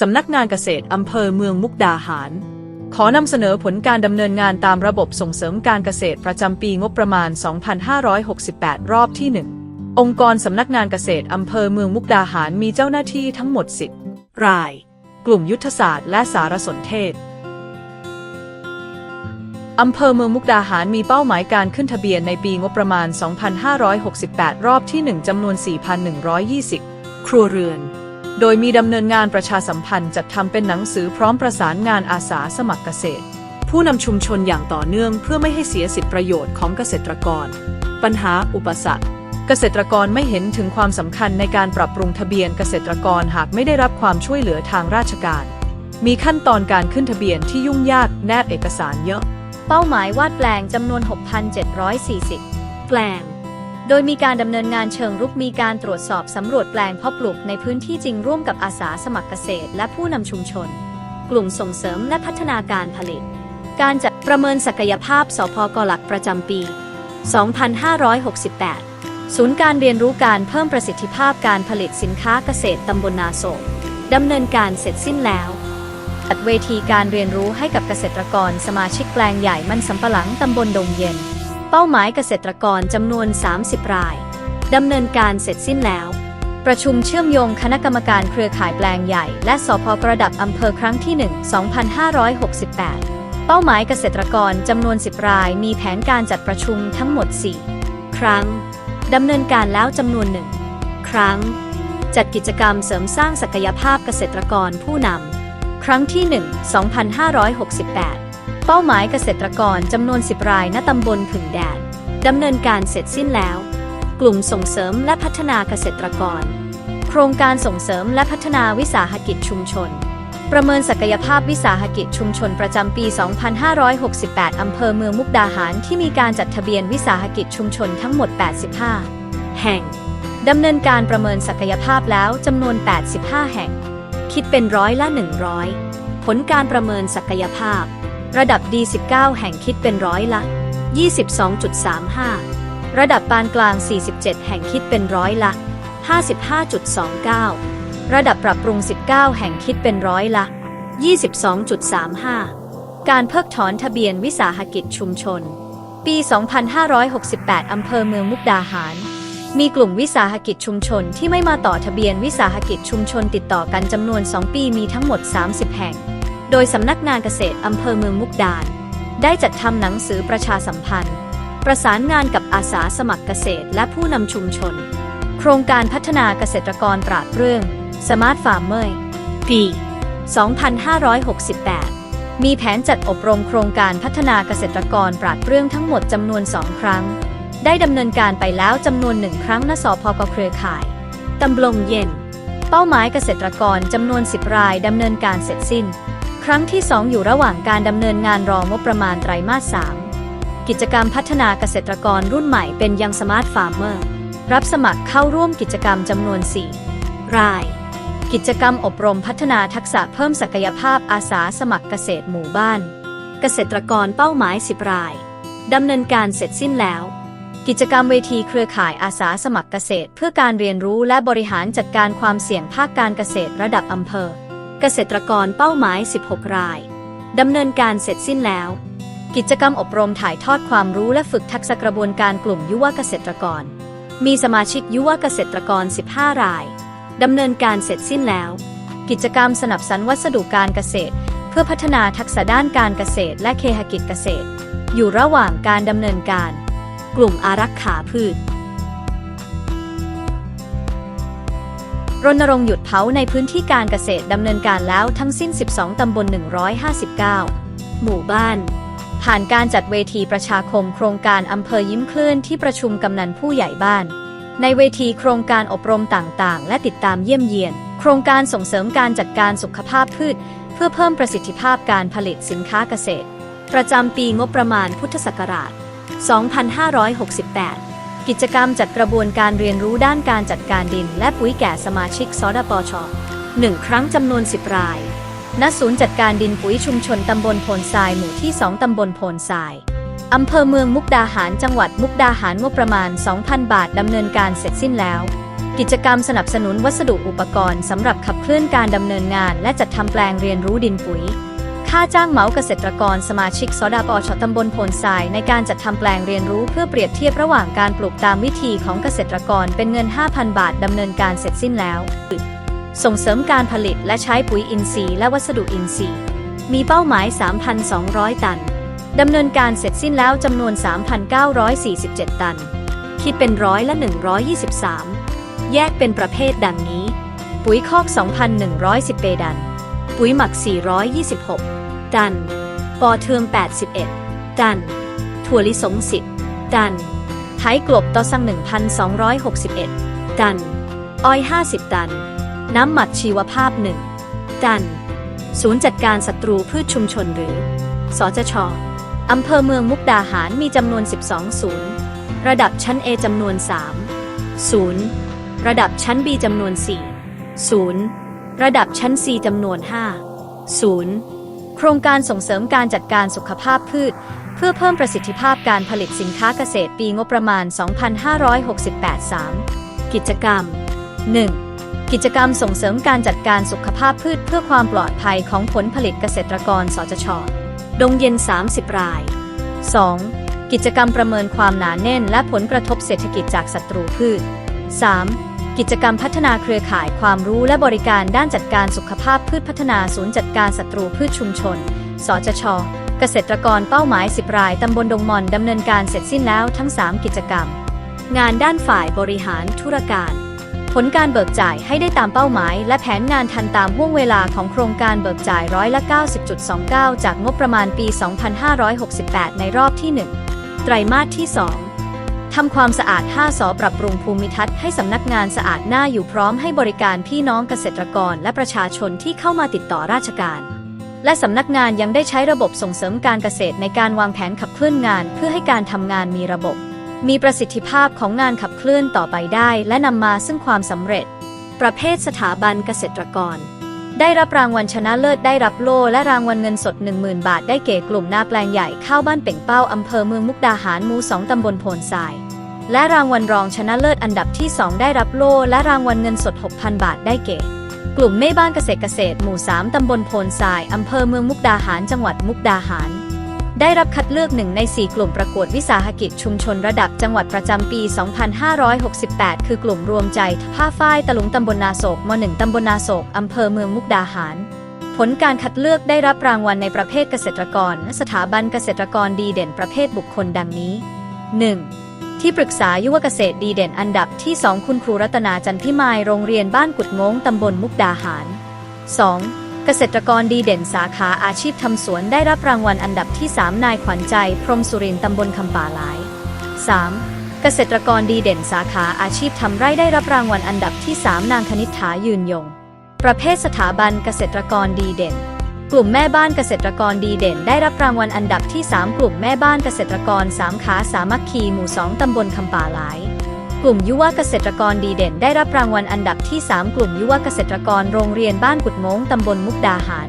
สำนักงานเกษตรอำเภอเมืองมุกดาหาร ขอนำเสนอผลการดำเนินงานตามระบบส่งเสริมการเกษตรประจำปีงบประมาณ 2568 รอบที่ 1 องค์กรสำนักงานเกษตรอำเภอเมืองมุกดาหารมีเจ้าหน้าที่ทั้งหมด 10 ราย กลุ่มยุทธศาสตร์และสารสนเทศอำเภอเมืองมุกดาหารมีเป้าหมายการขึ้นทะเบียนในปีงบประมาณ 2568 รอบที่ 1 จำนวน 4,120 ครัวเรือน โดยมีดำเนินงานประชาสัมพันธ์จัดทำเป็นหนังสือพร้อมประสานงานอาสาสมัครเกษตร ผู้นำชุมชนอย่างต่อเนื่องเพื่อไม่ให้เสียสิทธิประโยชน์ของเกษตรกร ปัญหาอุปสรรค เกษตรกรไม่เห็นถึงความสำคัญในการปรับปรุงทะเบียนเกษตรกรหากไม่ได้รับความช่วยเหลือทางราชการ มีขั้นตอนการขึ้นทะเบียนที่ยุ่งยากแนบเอกสารเยอะ เป้าหมายวาดแปลงจำนวน 6,740 แปลง โดยมีการดำเนินงานเชิงรุกมีการตรวจสอบสำรวจแปลงเพาะปลูกในพื้นที่จริงร่วมกับอาสาสมัครเกษตร และผู้นำชุมชน กลุ่มส่งเสริมและพัฒนาการผลิต การจัดประเมินศักยภาพสพกหลักประจำปี 2568 ศูนย์การเรียนรู้การเพิ่มประสิทธิภาพการผลิตสินค้าเกษตรตำบลนาโศกดำเนินการเสร็จสิ้นแล้วจัดเวทีการเรียนรู้ให้กับเกษตรกรสมาชิกแปลงใหญ่มันสำปะหลังตำบลดงเย็น ป้าหมายเกษตรกรจำนวน 30 รายดำเนินการเสร็จสิ้นแล้ว ประชุมเชื่อมโยงคณะกรรมการเครือข่ายแปลงใหญ่ และสพระดับอำเภอครั้งที่ 1 2568 เป้าหมายเกษตรกรจำนวน 10 ราย มีแผนการจัดประชุมทั้งหมด 4 ครั้งดำเนินการแล้วจำนวนหนึ่งครั้ง จัดกิจกรรมเสริมสร้างศักยภาพเกษตรกรผู้นำครั้งที่ 1 2568 เป้าหมายเกษตรกรจำนวน 10 รายณตำบลผึ่งแดดดำเนินการเสร็จสิ้นแล้ว กลุ่มส่งเสริมและพัฒนาเกษตรกร โครงการส่งเสริมและพัฒนาวิสาหกิจชุมชน ประเมินศักยภาพวิสาหกิจชุมชนประจำปี 2568 อำเภอเมืองมุกดาหารที่มีการจัดทะเบียนวิสาหกิจชุมชนทั้งหมด 85 แห่งดำเนินการประเมินศักยภาพแล้วจำนวน 85 แห่ง คิดเป็นร้อยละ 100 ผลการประเมินศักยภาพ ระดับดี19 แห่งคิดเป็นร้อยละ 22.35 ระดับปานกลาง 47 แห่งคิดเป็นร้อยละ 55.29 ระดับปรับปรุง 19 แห่งคิดเป็นร้อยละ 22.35 การเพิกถอนทะเบียนวิสาหกิจชุมชน ปี 2568 อำเภอเมืองมุกดาหาร มีกลุ่มวิสาหกิจชุมชนที่ไม่มาต่อทะเบียนวิสาหกิจชุมชนติดต่อกันจำนวน 2 ปีมีทั้งหมด 30 แห่ง โดยสำนักงานเกษตรอำเภอเมืองมุกดาหารได้จัดทำหนังสือประชาสัมพันธ์ ประสานงานกับอาสาสมัครเกษตรและผู้นำชุมชน โครงการพัฒนาเกษตรกรปราดเรื่อง Smart Farmer ปี 2568 มีแผนจัดอบรมโครงการพัฒนาเกษตรกรปราดเรื่องทั้งหมดจำนวน 2 ครั้ง ได้ดำเนินการไปแล้วจำนวนหนึ่งครั้งณสพกเครือข่ายตำบลงเย็น เป้าหมายเกษตรกรจำนวน 10 รายดำเนินการเสร็จสิ้น ครั้งที่ 2 อยู่ระหว่างการดำเนินงานรองบประมาณไตรมาส 3 กิจกรรมพัฒนาเกษตรกรรุ่นใหม่เป็นยังสมาร์ทฟาร์มเมอร์ รับสมัครเข้าร่วมกิจกรรมจำนวน 4 ราย กิจกรรมอบรมพัฒนาทักษะเพิ่มศักยภาพอาสาสมัครเกษตรหมู่บ้าน เกษตรกรเป้าหมาย 10 รายดำเนินการเสร็จสิ้นแล้วกิจกรรมเวทีเครือข่ายอาสาสมัครเกษตร เพื่อการเรียนรู้และบริหารจัดการความเสี่ยงภาคการเกษตรระดับอำเภอ เกษตรกรเป้าหมาย 16 ราย ดำเนินการเสร็จสิ้นแล้ว กิจกรรมอบรมถ่ายทอดความรู้และฝึกทักษะกระบวนการกลุ่มยุวเกษตรกร มีสมาชิกยุวเกษตรกร 15 ราย ดำเนินการเสร็จสิ้นแล้ว กิจกรรมสนับสนุนวัสดุการเกษตร เพื่อพัฒนาทักษะด้านการเกษตรและเคหกิจเกษตร อยู่ระหว่างการดำเนินการ กลุ่มอารักขาพืช รณรงค์หยุดเผาในพื้นที่การเกษตรดำเนินการแล้วทั้งสิ้น 12 ตำบล 159 หมู่บ้าน ผ่านการจัดเวทีประชาคมโครงการอำเภอยิ้มเคลื่อนที่ประชุมกำนันผู้ใหญ่บ้าน ในเวทีโครงการอบรมต่างๆ และติดตามเยี่ยมเยียน โครงการส่งเสริมการจัดการสุขภาพพืช เพื่อเพิ่มประสิทธิภาพการผลิตสินค้าเกษตร ประจำปีงบประมาณพุทธศักราช 2568 กิจกรรมจัดกระบวนการเรียนรู้ด้านการจัดการดิน และปุ๋ยแก่สมาชิกสดปชหนึ่งครั้งจำนวน 10 ราย ณ ศูนย์จัดการดินปุ๋ยชุมชนตำบลโพนทรายหมู่ที่ 2 ตำบลโพนทราย อำเภอเมืองมุกดาหารจังหวัดมุกดาหารงบประมาณ 2,000 บาทดำเนินการเสร็จสิ้นแล้ว กิจกรรมสนับสนุนวัสดุอุปกรณ์สำหรับขับเคลื่อนการดำเนินงาน และจัดทำแปลงเรียนรู้ดินปุ๋ย ค่าจ้างเหมาเกษตรกรสมาชิกสดาปอชตำบลโพนทรายในการจัดทำแปลงเรียนรู้เพื่อเปรียบเทียบระหว่างการปลูกตามวิธีของเกษตรกรเป็นเงิน 5,000 บาทดำเนินการเสร็จสิ้นแล้ว ส่งเสริมการผลิตและใช้ปุ๋ยอินทรีย์และวัสดุอินทรีย์ มีเป้าหมาย 3,200 ตันดำเนินการเสร็จสิ้นแล้วจำนวน 3,947 ตัน คิดเป็นร้อยละ 123 แยกเป็นประเภทดังนี้ ปุ๋ยคอก 2,110 เปดัน ปุ๋ยหมัก 426 ตันปอเทือง 81ตันถั่วลิสง10ตันไถกลบต่อสั่ง1,261ตันอ้อย 50 ตัน น้ำหมักชีวภาพ1ตันศูนย์จัดการศัตรูพืชชุมชนหรือ สจชอำเภอเมืองมุกดาหารมีจำนวน 12 ศูนย์ ระดับชั้น A จำนวน 3 ศูนย์ ระดับชั้น B จำนวน 4 ศูนย์ ระดับชั้น C จำนวน 5 ศูนย์ โครงการส่งเสริมการจัดการสุขภาพพืช เพื่อเพิ่มประสิทธิภาพการผลิตสินค้าเกษตรปีงบประมาณ 2568 3 กิจกรรม 1. กิจกรรมส่งเสริมการจัดการสุขภาพพืช เพื่อความปลอดภัยของผลผลิตเกษตรกรสจช ดงเย็น 30 ราย 2. กิจกรรมประเมินความหนาแน่น และผลกระทบเศรษฐกิจจากศัตรูพืช 3. กิจกรรมพัฒนาเครือข่ายความรู้และบริการด้านจัดการสุขภาพพืชพัฒนาศูนย์จัดการศัตรูพืชชุมชน สจช เกษตรกรเป้าหมาย 10 ราย ตำบลดงมอนดำเนินการเสร็จสิ้นแล้วทั้ง 3 กิจกรรม งานด้านฝ่ายบริหารธุรการ ผลการเบิกจ่ายให้ได้ตามเป้าหมาย และแผนงานทันตามห่วงเวลาของโครงการเบิกจ่ายร้อยละ90.29 จากงบประมาณปี 2568 ในรอบที่ 1 ไตรมาสที่ 2 ทำความสะอาด 5 สอปรับปรุงภูมิทัศน์ให้สำนักงานสะอาดหน้าอยู่พร้อมให้บริการพี่น้องเกษตรกรและประชาชนที่เข้ามาติดต่อราชการ และสำนักงานยังได้ใช้ระบบส่งเสริมการเกษตรในการวางแผนขับเคลื่อนงาน เพื่อให้การทำงานมีระบบ มีประสิทธิภาพของงานขับเคลื่อนต่อไปได้ และนำมาซึ่งความสำเร็จ ประเภทสถาบันเกษตรกรได้รับรางวัลชนะเลิศได้รับโล่และรางวัลเงินสด 10,000 บาท ได้เก่กลุ่มนาแปลงใหญ่ข้าวบ้านเป่งเป้าอำเภอเมืองมุกดาหารหมู่2ตำบลโพนทราย และรางวัลรองชนะเลิศอันดับที่ 2 ได้รับโล่และรางวัลเงินสด 6,000 บาทได้เก่กลุ่มแม่บ้านเกษตรเกษตรหมู่ 3 ตำบลโพนทรายอำเภอเมืองมุกดาหารจังหวัดมุกดาหาร ได้รับคัดเลือกหนึ่งใน 4 กลุ่มประกวดวิสาหกิจชุมชนระดับจังหวัดประจำปี 2568 คือกลุ่มรวมใจผ้าฝ้ายตะลุงตำบลนาโศกม .1 ตำบลนาโศกอำเภอเมืองมุกดาหาร ผลการคัดเลือกได้รับรางวัลในประเภทเกษตรกร สถาบันเกษตรกรดีเด่นประเภทบุคคลดังนี้ 1. ที่ปรึกษายุวเกษตรดีเด่นอันดับที่ 2 คุณครูรัตนาจันพิมายโรงเรียนบ้านกุดงงตำบลมุกดาหาร 2. เกษตรกรดีเด่นสาขาอาชีพทำสวนได้รับรางวัลอันดับที่ 3 นายขวัญใจ พรมสุรินตำบลคำป่าหลาย 3. เกษตรกรดีเด่นสาขาอาชีพทำไร่ได้รับรางวัลอันดับที่ 3 นางคณิษฐายืนยง ประเภทสถาบันเกษตรกรดีเด่น กลุ่มแม่บ้านเกษตรกรดีเด่น ได้รับรางวัลอันดับที่ 3 กลุ่มแม่บ้านเกษตรกรสามขาสามัคคีหมู่ 2 ตำบลคำป่าหลาย กลุ่มยุวเกษตรกรดีเด่น ได้รับรางวัลอันดับที่ 3 กลุ่มยุวเกษตรกรโรงเรียนบ้านกุดโมงตำบลมุกดาหาร